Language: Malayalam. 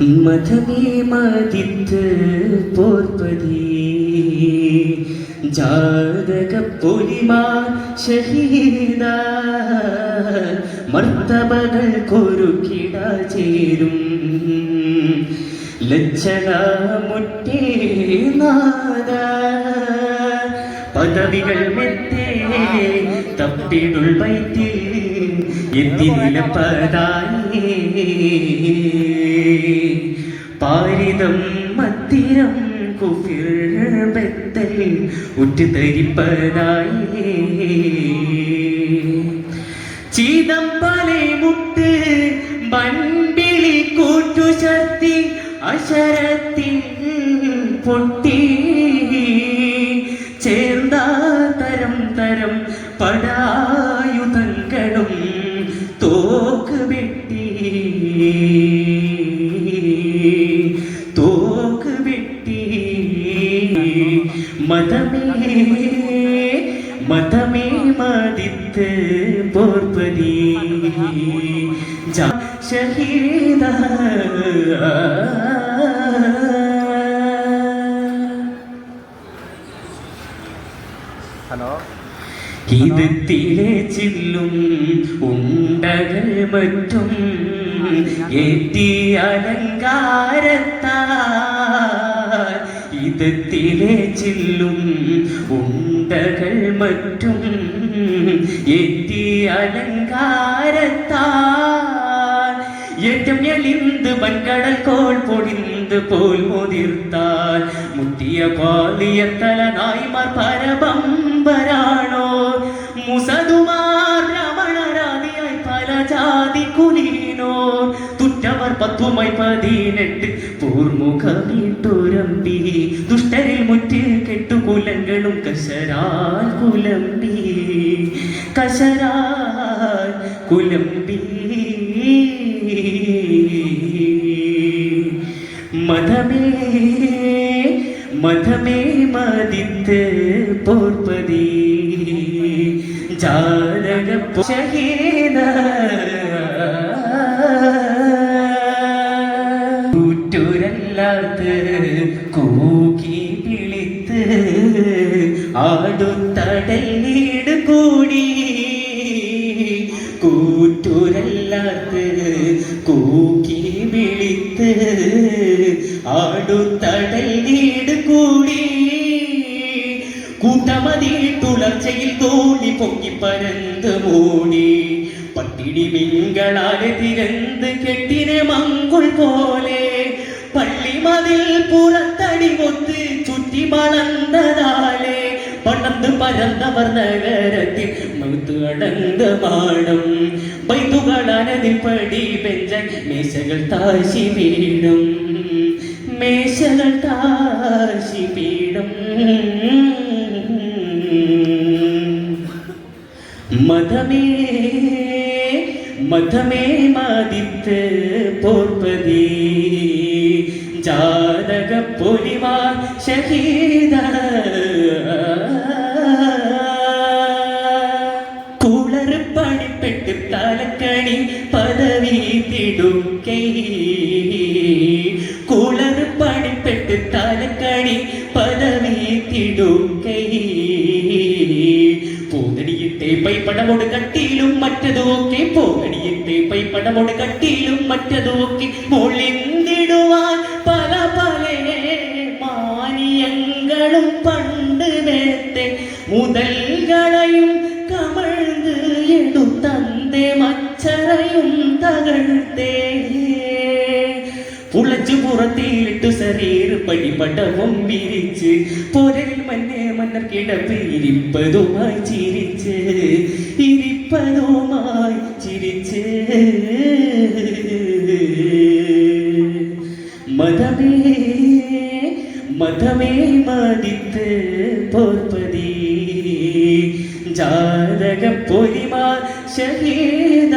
മതമേ മതിത്ത് പോർപ്പതി. ജാതക പൊലിമാ ഷഹീദ. മർത്തബകൾ കൊരുക്കിട ചേരും. ലക്ഷണ മുറ്റേ നാദ. പദവികൾ മെത്തേ തപ്പിടുൾ വൈത്തിൽ എത്തി നിലപ്പതായേ പാരിതം മത്തിരം കുഫിർ ബത്തൽ ഉറ്റുതരിപ്പതായേ ചീതം പലെ മുട്ട് വൻപിളി കൂട്ടു ശക്തി അശരത്തിൽ പൊട്ടി. ചേർന്ന തരം തരം പടായുധങ്ങളും മതമേ മതമേ പോർപ്പതി ജാ ഷഹീദ. ഹലോ. ഇത് തിരച്ചില്ലും ഉണ്ടകൾ മറ്റും എത്തി അലങ്കാരത്താ. ഇത് ചില്ലും ഉണ്ടകൾ മറ്റും എത്തി അലങ്കാരത്താ ഏറ്റം എളിന്ത് വൻകടൽ കോൾ പൊടിന്ത് പോൽ മുതിർത്താൽ. മുട്ടിയ പാലിയ തല നായ്മാർ പരബമ്പരാണോ മുസതുമാർ രമണരാതിയായി പല ജാതി കുലീനോ? തുറ്റവർ പത്തുമായി പതിനെട്ട് പൂർമുഖമീട്ടുരമ്പി. ദുഷ്ടരിൽ മുറ്റ് കെട്ടുകുലങ്ങളും കശരാൽ കുലമ്പി. കശരാൽ കുലമ്പി. മതമേ മതമേ മതിത്ത് പോർപ്പതി. ജാലക ഷഹീദ കൂക്കി വിളിത്ത് ആടുത്തടലീട് കൂടി കൂറ്റുരല്ലാത്ത് കൂക്കി വിളിത്ത് ആടുത്തടലീട് കൂടി കൂട്ടമതിട്ടുളർച്ചയിൽ തോണി പൊങ്ങി പരന്ത് മൂടി. പട്ടിണി മിങ്കളാലെ തിരന്ത് കെട്ടിനെ മങ്കുൾ പോലെ. പള്ളിമതിൽ പുറത്തടി കൊത്ത് ചുറ്റി വളർന്നതാളെ പണന്ത് പരന്നവർ നഗരത്തിൽ മൗത്ത് പാടും മാണം ബൈതുകളാനതിൽ പടി ബെഞ്ചൻ മേശകൾ താശി വീടും. മേശകൾ താശി വീടും. മതമേ മതമേ മാതിത്ത് പോർപ്പതി. ജാതക പൊലിമാൻ ഷഹീദ കുളർ പണിപ്പെട്ട് തലക്കണി പദവി തിടുക്കൈ കുളർ പണിപ്പെട്ട് തലക്കണി പദവി തിടുക്കൈ പോകടിയിട്ടെ പൈപ്പടമോട് കട്ടിയിലും മറ്റതൊക്കെ പോകടിയിട്ടെ പൈപ്പടമോട് കട്ടിയിലും മറ്റതൊക്കെ മൊളിന്തിടുവാൻ മുതൽകളയും കമഴ്ന്ന് എടുത്തന്റെ മച്ചറയും തകഴ്ത്തേ പുളച്ചു പുറത്തിയിട്ടു ശരീർ പടിപടവും വിരിച്ച് പോരലിൽ മഞ്ഞേ മന്നർ കിടപ്പ് ഇരിപ്പതുമായി ചിരിച്ച് ഇരിപ്പതുമായി ചിരിച്ച്. മതമേ മതമേ മതിത്ത് പോർപ്പതി ചാരക പൊയിമാ ശരീര.